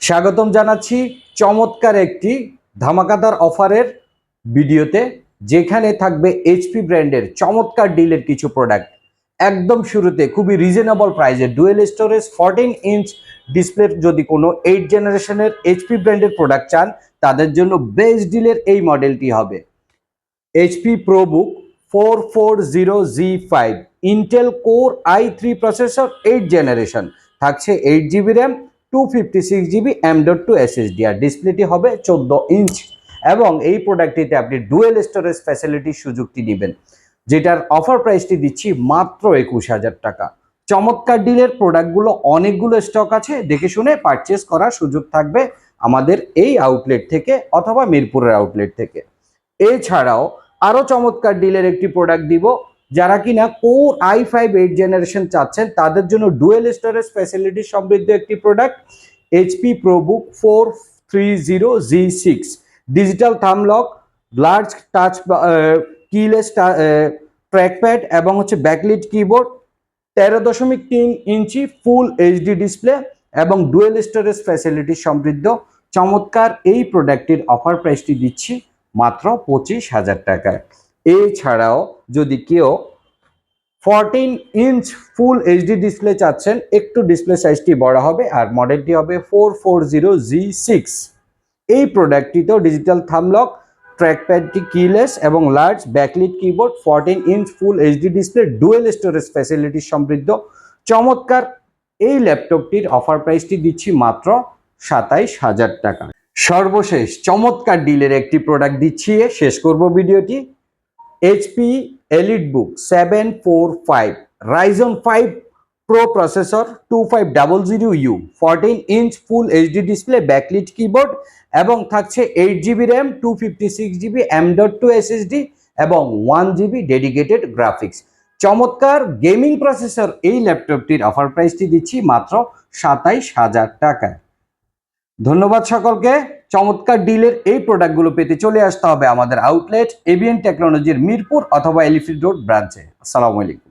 স্বাগতম জানাচ্ছি চমৎকার একটি ধামাকাদার অফারের ভিডিওতে, যেখানে থাকবে এইচপি ব্র্যান্ডের চমৎকার ডিলের কিছু প্রোডাক্ট একদম শুরুতে খুবই রিজনেবল প্রাইসে ডুয়েল স্টোরেজ ফোরটিন ইঞ্চ ডিসপ্লের যদি কোনো এইট জেনারেশনের এইচপি ব্র্যান্ডের প্রোডাক্ট চান, তাদের জন্য বেস্ট ডিলের এই মডেলটি হবে। HP ProBook four four zero G five Intel Core i three processor eight generation থাকছে eight GB RAM two fifty six GB M dot two SSD আর ডিসপ্লেটি হবে চোদ্দ ইঞ্চ এবং এই প্রোডাক্টটিতে আপনি ডুয়েল স্টোরেজ ফ্যাসিলিটির সুযোগটি নেবেন, যেটার অফার প্রাইসটি দিচ্ছি মাত্র একুশ হাজার টাকা। চমৎকার ডিলের প্রোডাক্টগুলো অনেকগুলো স্টক আছে, দেখে শুনে পারচেস করার সুযোগ থাকবে আমাদের এই আউটলেট থেকে অথবা মিরপুরের আউটলেট থেকে। এছাড়াও আরও চমৎকার ডিলের একটি প্রোডাক্ট দিব যারা কিনা Core i five eight generation চাচ্ছেন, তাদের জন্য ডুয়েল স্টোরেজ ফ্যাসিলিটি সমৃদ্ধ একটি product, HP ProBook four three zero G six digital thumb lock large touch keyless trackpad এবং হচ্ছে ব্যাকলিট কিবোর্ড তেরো দশমিক তিন ইঞ্চি ফুল এইচডি ডিসপ্লে এবং ডুয়েল স্টোরেজ ফ্যাসিলিটি সমৃদ্ধ। চমৎকার এই প্রোডাক্টটির অফার প্রাইসটি দিচ্ছি মাত্র পঁচিশ হাজার টাকায়। এছাড়াও যদি কেউ fourteen inch full HD display চাচ্ছেন, একটু ডিসপ্লে সাইজটি বড় হবে আর মডেলটি হবে four four zero G six এই প্রোডাক্টটিতেও ডিজিটাল থামলক ট্র্যাকপ্যাডটি কিলেস এবং large backlit keyboard fourteen inch full HD display dual storage facility সমৃদ্ধ। চমৎকার, এই ল্যাপটপটির অফার প্রাইসটি দিচ্ছি মাত্র সাতাইশ হাজার টাকা। সর্বশেষ চমৎকার ডিলের একটি প্রোডাক্ট দিচ্ছি শেষ করব ভিডিওটি HP EliteBook seven four five Ryzen five Pro processor two five double zero U fourteen inch full HD display backlit keyboard এবং থাকছে eight GB RAM two fifty six GB M dot two SSD এবং one GB dedicated graphics চমৎকার gaming processor এই ল্যাপটপটির offer প্রাইসটি দিচ্ছি মাত্র সাতাইশ হাজার টাকায়। ধন্যবাদ সকলকে। চমৎকার ডিলের এই প্রোডাক্টগুলো পেতে চলে আসতে হবে আমাদের আউটলেট এবিএন টেকনোলজির মিরপুর অথবা এলিফিড রোড ব্রাঞ্চে আসসালামু আলাইকুম।